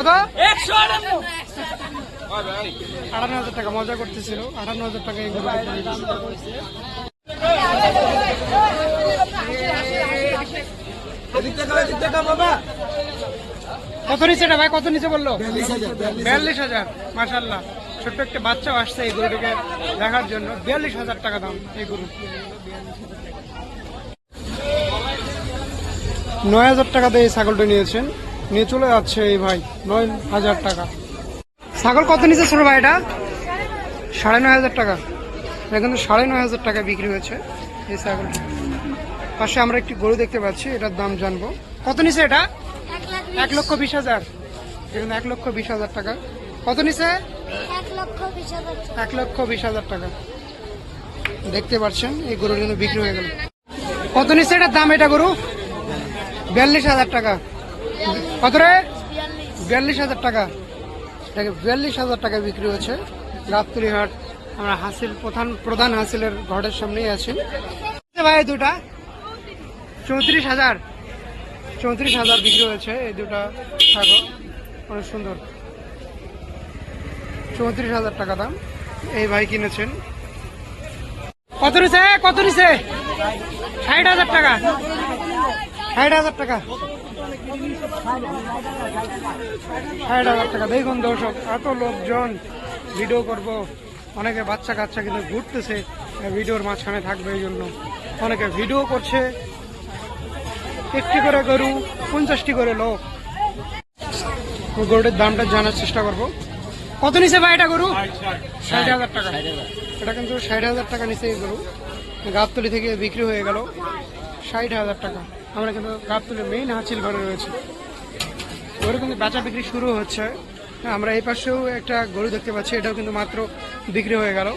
কত আটান্ন হাজার টাকা মজা করতেছিল। আটান্ন হাজার টাকা। কত নিচে এটা ভাই? কত নিচে বলল? বিয়াল্লিশ হাজার। মাসাল্লাহ ছোট্ট একটা বাচ্চাও আসছে এই গরুটাকে দেখার জন্য। বিয়াল্লিশ হাজার টাকা দাম এই গরু। নয় হাজার টাকা দিয়ে এই ছাগলটা নিয়েছেন। নিয়ে চলে যাচ্ছে এই ভাই, নয় হাজার টাকা। ছাগল কত নিচে ছোট ভাই এটা? সাড়ে নয় হাজার টাকা। এটা কিন্তু সাড়ে নয় হাজার টাকা বিক্রি হয়েছে এই ছাগল পাশে আমরা একটি গরু দেখতে পাচ্ছি, এটার দাম জানব। কত নিচে এটা? এক লক্ষ বিশ হাজার। দেখুন এক লক্ষ বিশ হাজার টাকা। কত নিচে এক লক্ষ বিশ হাজার টাকা। দেখতে পাচ্ছেন, এই গরুর জন্য বিক্রি হয়ে গেল। কত নিচে এটার দাম এটা গরু? বিয়াল্লিশ হাজার টাকা। কত রে? বিয়াল্লিশ। হাজার টাকা। এটাকে বিয়াল্লিশ হাজার টাকা বিক্রি হচ্ছে গাবতলি আমরা হাসিল প্রধান প্রধান হাসিলের ঘরের সামনেই আছি। ভাই দুটা। চৌত্রিশ হাজার। চৌত্রিশ হাজার বিক্রি হয়েছে এই দুটা ছাগল। অনেক সুন্দর। চৌত্রিশ হাজার টাকা দাম। এই ভাই কিনেছেন। কত নিছে? কত নিছে? ষাট হাজার টাকা। ষাট হাজার টাকা। ষাট হাজার টাকা। দেখুন দর্শক, এত লোকজন ভিডিও করব। অনেকে বাচ্চা কাচ্চা কিন্তু ঘুরতেছে, ভিডিওর মাঝখানে থাকবে এই জন্য। অনেকে ভিডিও করছে, একটি করে গরু, পঞ্চাশটি করে লোক। গরুটার দামটা জানার চেষ্টা করব। কত নিচে ভাই এটা গরু? ষাট হাজার টাকা। এটা কিন্তু ষাট হাজার টাকা নিচে গরু। গাবতলি থেকে বিক্রি হয়ে গেল। ষাট হাজার টাকা। আমরা কিন্তু কাপ তুলে মেইন হাঁচিল ঘরে রয়েছে। গরু কিন্তু বেচা বিক্রি শুরু হচ্ছে। আমরা এই পাশেও একটা গরু দেখতে পাচ্ছি, এটাও কিন্তু মাত্র বিক্রি হয়ে গেল।